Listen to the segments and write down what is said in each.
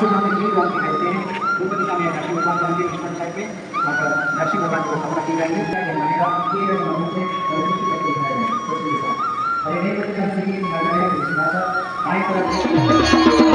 दक्षिण भगवान के भगवान के रहते हैं पूर्व दिशा में दक्षिण भगवान बनते हैं ईश्वर साइड में और दक्षिण भगवान की स्थापना की जाएगी और इन्हें कृष्ण माता आए तरफ़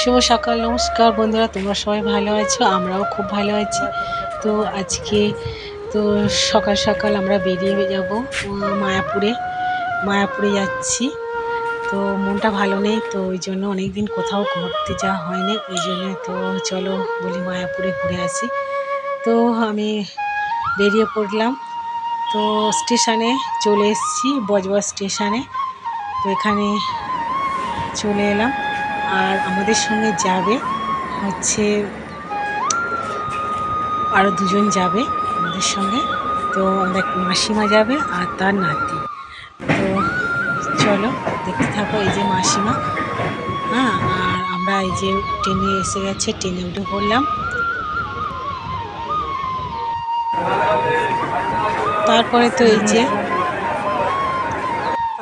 শুভ সকাল, নমস্কার বন্ধুরা, তোমরা সবাই ভালো আছো? আমরাও খুব ভালো আছি। তো আজকে তো সকাল সকাল আমরা বেরিয়ে যাব মায়াপুরে। মায়াপুরে যাচ্ছি। তো মনটা ভালো নেই, তো ওই জন্য অনেক দিন কোথাও ঘুরতে যাওয়া হয়নি। ওই জন্য তো চলো বলি মায়াপুরে ঘুরে আসি। তো আমি বেরিয়ে পড়লাম। তো স্টেশনে চলে এসেছি, বজবজ স্টেশনে। তো এখানে চলে এলাম। আর আমাদের সঙ্গে যাবে হচ্ছে আরও দুজন যাবে আমাদের সঙ্গে। তো আমাদের মাসিমা যাবে আর তার নাতি। তো চলো, দেখতে থাকো এই যে মাসিমা। হ্যাঁ আর আমরা এই যে ট্রেনে এসে গেছে, ট্রেনে উঠে পড়লাম। তারপরে তো এই যে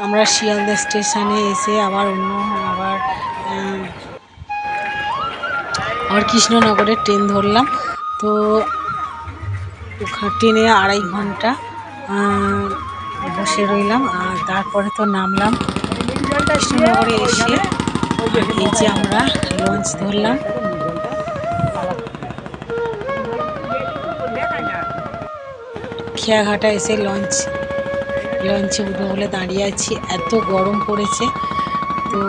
আমরা শিয়ালদা স্টেশনে এসে আবার অন্য আবার আবার কৃষ্ণনগরের ট্রেন ধরলাম। তো ট্রেনে আড়াই ঘণ্টা বসে রইলাম আর তারপরে তো নামলাম। কৃষ্ণনগরে এসে এই যে আমরা লঞ্চ ধরলাম। খেয়াঘাটা এসে লঞ্চ লঞ্চে উঠবো বলে দাঁড়িয়ে আছি। এত গরম পড়েছে। তো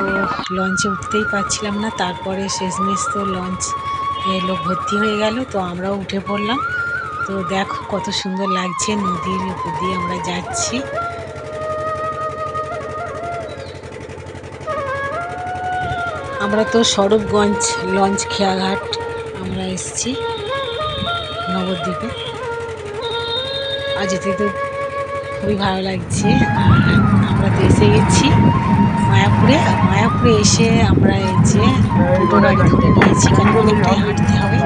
লঞ্চে উঠতেই পারছিলাম না, তারপরে শেষমেশ তো লঞ্চ লোক ভর্তি হয়ে গেল, তো আমরাও উঠে পড়লাম। তো দেখো কত সুন্দর লাগছে নদীর উপর দিয়ে আমরা যাচ্ছি। আমরা তো স্বরূপগঞ্জ লঞ্চ খেয়াঘাট আমরা এসেছি নবদ্বীপে। আর যেতে তো খুবই ভালো লাগছে, আর আমরা তো এসে গেছি। মায়াপুরে মায়াপুরে এসে আমরা এই যে টোটো গাড়ি নিয়েছি কারণ অনেকটাই হাঁটতে হবে।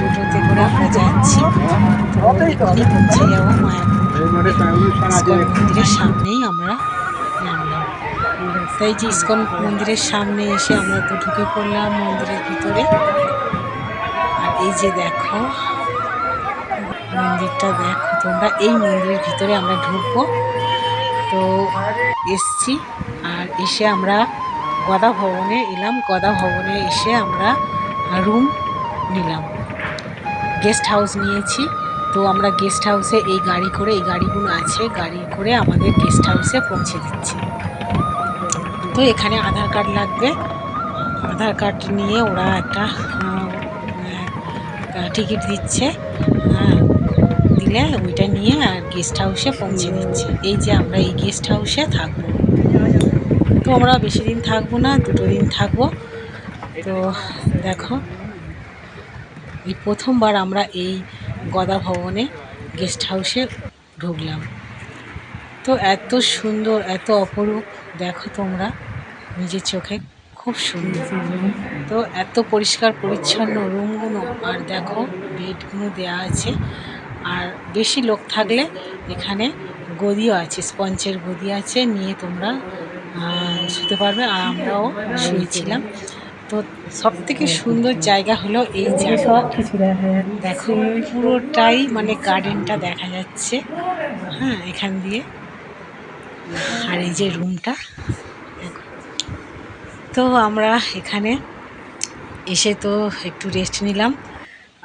টোটোতে করে আমরা যাচ্ছি। তো পৌঁছে যাব মায়াপুর মন্দিরের সামনেই আমরা নামলাম। তাই যে ইস্কন মন্দিরের সামনে এসে আমরা তো ঢুকে পড়লাম মন্দিরের ভিতরে। আর এই যে দেখো, মন্দিরটা দেখো তোমরা, এই মন্দিরের ভিতরে আমরা ঢুকবো। তো এসছি। আর এসে আমরা গদা ভবনে এলাম। গদা ভবনে এসে আমরা রুম নিলাম। গেস্ট হাউস নিয়েছি। তো আমরা গেস্ট হাউসে এই গাড়ি করে, এই গাড়িগুলো আছে, গাড়ি করে আমাদের গেস্ট হাউসে পৌঁছে দিচ্ছে। তো এখানে আধার কার্ড লাগবে। আধার কার্ড নিয়ে ওরা একটা টিকিট দিচ্ছে। দিলে ওইটা নিয়ে আর গেস্ট হাউসে পৌঁছে দিচ্ছে। এই যে আমরা এই গেস্ট হাউসে থাকব। তো আমরা বেশি দিন থাকব না, দুটো দিন থাকব। তো দেখো, এই প্রথমবার আমরা এই গদা ভবনে গেস্ট হাউসে ঢুকলাম। তো এত সুন্দর, এত অপরূপ, দেখো তোমরা, নিজের চোখে খুব সুন্দর। তো এত পরিষ্কার, পরিচ্ছন্ন রুমগুলো, আর দেখো, বেডগুলো দেওয়া আছে। আর বেশি লোক থাকলে এখানে গদিও আছে স্পঞ্জের গদি আছে, নিয়ে তোমরা শুতে পারবে আর আমরাও শুয়েছিলাম। তো সব থেকে সুন্দর জায়গা হলো এই জায়গা দেখো পুরোটাই মানে গার্ডেনটা দেখা যাচ্ছে। হ্যাঁ এখান দিয়ে। আর এই যে রুমটা তো আমরা এখানে এসে তো একটু রেস্ট নিলাম।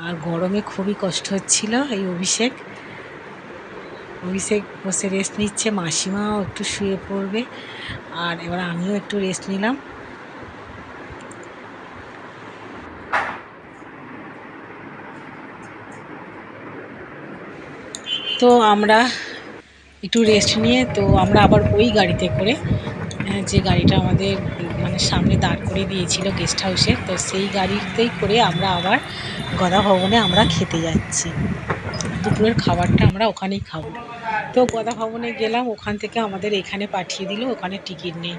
আর গরমে খুবই কষ্ট হচ্ছিল এই অভিষেক। অভিষেক বসে রেস্ট নিচ্ছে মাসিমাও একটু শুয়ে পড়বে। আর এবার আমিও একটু রেস্ট নিলাম। তো আমরা একটু রেস্ট নিয়ে তো আমরা আবার ওই গাড়িতে করে আহ, যে গাড়িটা আমাদের মানে সামনে দাঁড় করে দিয়েছিল গেস্ট হাউসে তো সেই গাড়িতেই করে আমরা আবার গদা ভবনে আমরা খেতে যাচ্ছি। দুপুরের খাবারটা আমরা ওখানেই খাব। তো গদা ভবনে গেলাম, ওখান থেকে আমাদের এখানে পাঠিয়ে দিল, ওখানে টিকিট নেই।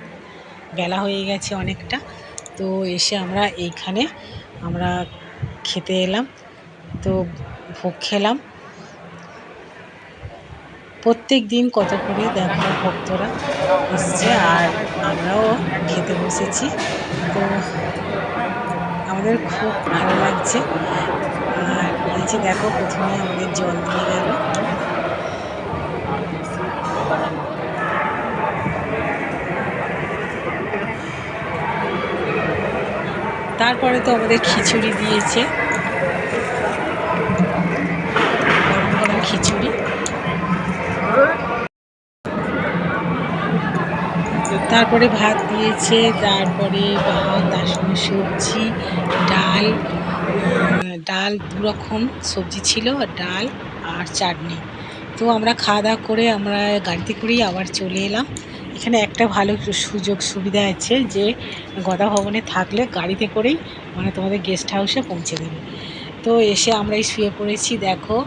বেলা হয়ে গেছে অনেকটা, তো এসে আমরা এইখানে আমরা খেতে এলাম, তো ভোগ খেলাম। প্রত্যেক দিন কত করে দেখো ভক্তরা এসছে, আর আমরাও খেতে বসেছি। তো আমাদের খুব ভালো লাগছে। যে দেখো, প্রথমে আমাদের জল দিয়ে গেল। তারপরে তো আমাদের খিচুড়ি দিয়েছে। গরম গরম খিচুড়ি। তারপরে ভাত দিয়েছে, তারপরে ভাত তার সবজি, ডাল ডাল দু রকম সবজি ছিল ডাল আর চাটনি। তো আমরা খাওয়া দাওয়া করে আমরা গাড়িতে করেই আবার চলে এলাম। এখানে একটা ভালো সুযোগ সুবিধা আছে যে, গদা ভবনে থাকলে গাড়িতে করেই মানে তোমাদের গেস্ট হাউসে পৌঁছে দেবে। তো এসে আমরাই শুয়ে পড়েছি, দেখো।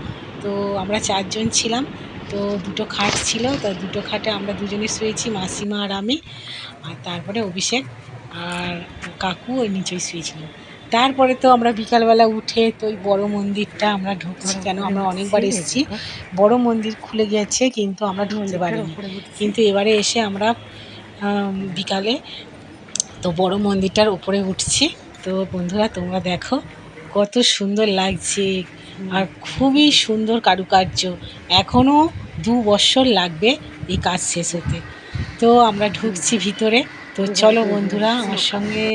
তো আমরা চারজন ছিলাম, তো দুটো খাট ছিল, তো দুটো খাটে আমরা দুজনে শুয়েছি, মাসিমা আর আমি, আর তারপরে অভিষেক আর কাকু ওই নিচেই শুয়েছিল। তারপরে তো আমরা বিকালবেলা উঠে তো ওই বড় মন্দিরটা আমরা ঢুকছি কেন আমরা অনেকবার এসেছি। বড় মন্দির খুলে গেছে কিন্তু আমরা ঢুকতে পারিনি। কিন্তু এবারে এসে আমরা বিকালে তো বড় মন্দিরটার উপরে উঠছি। তো বন্ধুরা তোমরা দেখো কত সুন্দর লাগছে আর খুবই সুন্দর কারুকার্য। এখনও দু বছর লাগবে এই কাজ শেষ হতে। তো আমরা ঢুকছি ভিতরে। তো চলো বন্ধুরা আমার সঙ্গে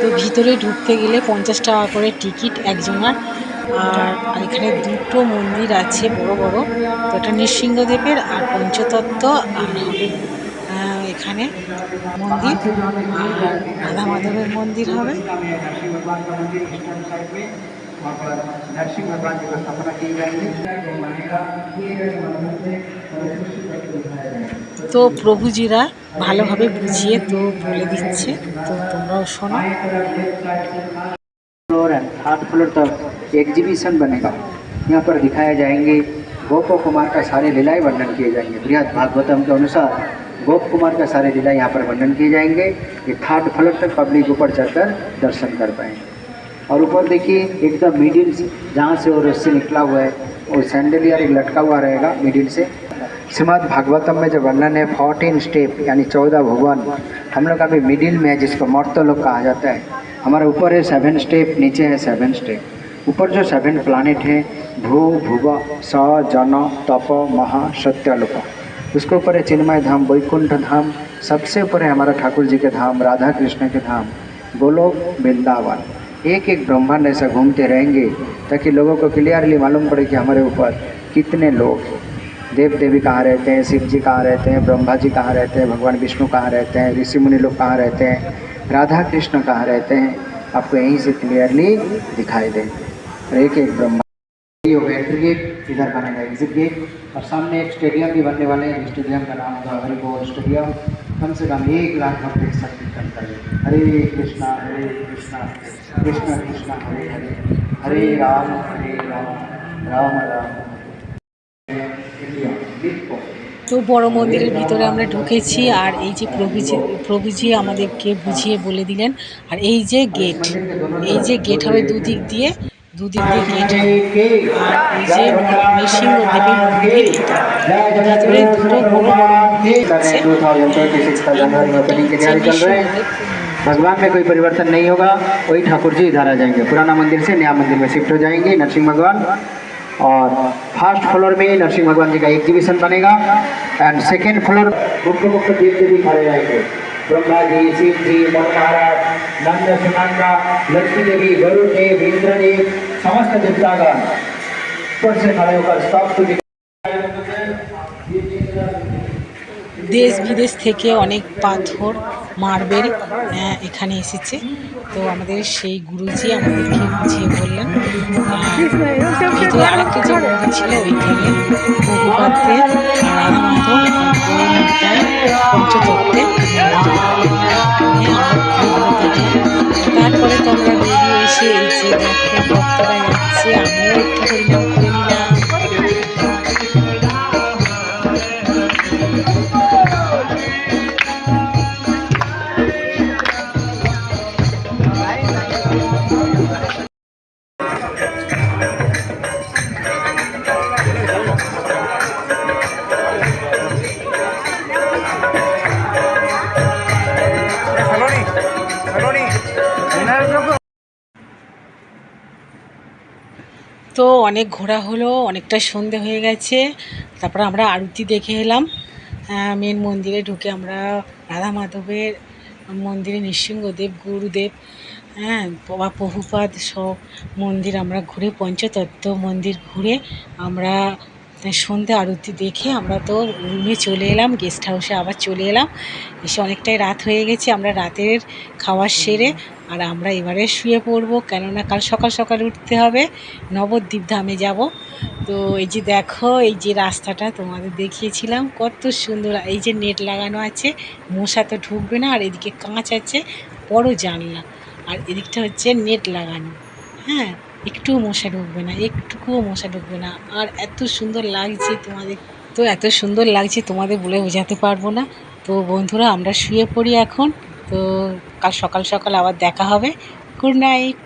তো ভিতরে ঢুকতে গেলে পঞ্চাশ টাকা করে টিকিট একজনার আর এখানে দুটো মন্দির আছে বড় বড়। তো এটা নৃসিংহদেবের আর পঞ্চতত্ত্ব আর হবে এখানে মন্দির। আর রাধা মাধবের মন্দির হবে। नरसिंह भगवान का मंदिर ईस्टर्न साइड में वहाँ पर नरसिंह भगवान की स्थापना की जाएगी जो मानेगा किए गए मंदिर से और खुशी करके दिखाया जाएगा তো প্রভুজিরা ভালোভাবে বুঝিয়ে তো বলে দিচ্ছে তো তোমরাও শোনো बाईं तरफ लेफ्ट साइड से फ्लोर है थर्ड फ्लोर तक एग्जीबिशन बनेगा यहाँ पर दिखाए जाएंगे गोप कुमार का सारे लीलाएं वर्णन किए जाएंगे बृहद भागवतम के अनुसार गोप कुमार का सारे लीला यहाँ पर वर्णन किए जाएंगे ये थर्ड फ्लोर तक पब्लिक ऊपर चढ़कर दर्शन कर पाएंगे और ऊपर देखिए एकदम मिडिल जहाँ से वो रस्सी निकला हुआ है, वो सैंडलियर एक लटका हुआ रहेगा मिडिल से। श्रीमद भागवतम में जो वर्णन है फोर्टीन स्टेप यानी चौदह भुवन हम लोग अभी मिडिल में है, जिसको मर्त लोग कहा जाता है। हमारे ऊपर है सेवन स्टेप नीचे है सेवन स्टेप ऊपर जो सेवन प्लानिट है, भू, भुव, स, जन, तप, महा, सत्यलोक। उसके ऊपर है चिन्मय धाम, वैकुंठ धाम। सबसे ऊपर है हमारा ठाकुर जी के धाम, राधा कृष्ण के धाम, गोलोक वृंदावन। एक एक ब्रह्मांड ऐसा घूमते रहेंगे ताकि लोगों को क्लियरली मालूम पड़े कि हमारे ऊपर कितने लोग हैं। देव देवी कहाँ रहते हैं, शिव जी कहाँ रहते हैं, ब्रह्मा जी कहाँ रहते हैं, भगवान विष्णु कहाँ रहते हैं ऋषि मुनि लोग कहाँ रहते हैं राधा कृष्ण कहाँ रहते हैं, आपको यहीं से क्लियरली दिखाई दे। एक एक ब्रह्मा ये होगा एंट्री गेट इधर बनेगा एग्जिट गेट और सामने एक स्टेडियम भी बनने वाले हैं स्टेडियम का नाम होगा हरिबोल स्टेडियम कम से कम एक लाख भक्त एक साथ कीर्तन करें हरे कृष्णा हरे कृष्णा कृष्ण कृष्ण हरे हरे हरे राम हरे राम राम राम इंडिया लिखो তো বড় মন্দিরের ভিতরে আমরা ঢুকেছি আর এই যে প্রভুজি প্রভুজি আমাদেরকে বুঝিয়ে বলে দিলেন আর এই যে গেট এই যে গেট হবে দুদিক দিয়ে দুদিক দিয়ে গেট আর এই যে নৃসিংহ দেবী মন্দির এটা ভিতরে দুটো বড় বড় মন্দির আছে भगवान में कोई परिवर्तन नहीं होगा वही ठाकुर जी इधर आ जाएंगे पुराना मंदिर से नया मंदिर में शिफ्ट हो जाएंगे नरसिंह भगवान और फर्स्ट फ्लोर में नरसिंह भगवान जी का एग्जीबिशन बनेगा एंड सेकेंड फ्लोर मुख्य मुख्य देव देवी खड़े रहेंगे ब्रह्मा जी शिव जी मन महाराज नंद सुनंदा लक्ष्मी देवी गरुड़ देव इंद्र देव సమస్త జనతాగా స్పర్శ కళ యొక్క స్థాపకుడి দেশ বিদেশ থেকে অনেক পাথর মার্বেল এখানে এসেছে। তো আমাদের সেই গুরুজি আমাদেরকে বুঝিয়ে বললেন আরেকটা যে মন্দির ছিল ওইখানে রাধা পঞ্চতত্ত্বে তারপরে তো আমরা বেরিয়ে এসে এই যে ভক্তরা যাচ্ছে, আমিও একটু হরিনাম করে নিলাম। তো অনেক ঘোরা হলো, অনেকটা সন্ধে হয়ে গেছে। তারপর আমরা আরতি দেখে এলাম। মেন মন্দিরে ঢুকে আমরা রাধা মাধবের মন্দিরে নৃসিংহদেব গুরুদেব হ্যাঁ বা প্রভুপাদ সব মন্দির আমরা ঘুরে, পঞ্চতত্ত্ব মন্দির ঘুরে আমরা সন্ধে আরতি দেখে আমরা তো রুমে চলে এলাম গেস্ট হাউসে আবার চলে এলাম। এসে অনেকটাই রাত হয়ে গেছে, আমরা রাতের খাওয়ার সেরে আর আমরা এবারে শুয়ে পড়ব। কেননা কাল সকাল সকাল উঠতে হবে, নবদ্বীপ ধামে যাব। তো এই যে দেখো, এই যে রাস্তাটা তোমাদের দেখিয়েছিলাম, কত সুন্দর। এই যে নেট লাগানো আছে, মশা তো ঢুকবে না, আর এদিকে কাঁচ আছে, বড় জানলা। আর এদিকটা হচ্ছে নেট লাগানো হ্যাঁ? একটুও মশা ঢুকবে না, একটুকুও মশা ঢুকবে না। আর এত সুন্দর লাগছে তোমাদের, তো এত সুন্দর লাগছে তোমাদের বলে বোঝাতে পারব না। তো বন্ধুরা, আমরা শুয়ে পড়ি এখন। তো কাল সকাল সকাল আবার দেখা হবে। Good night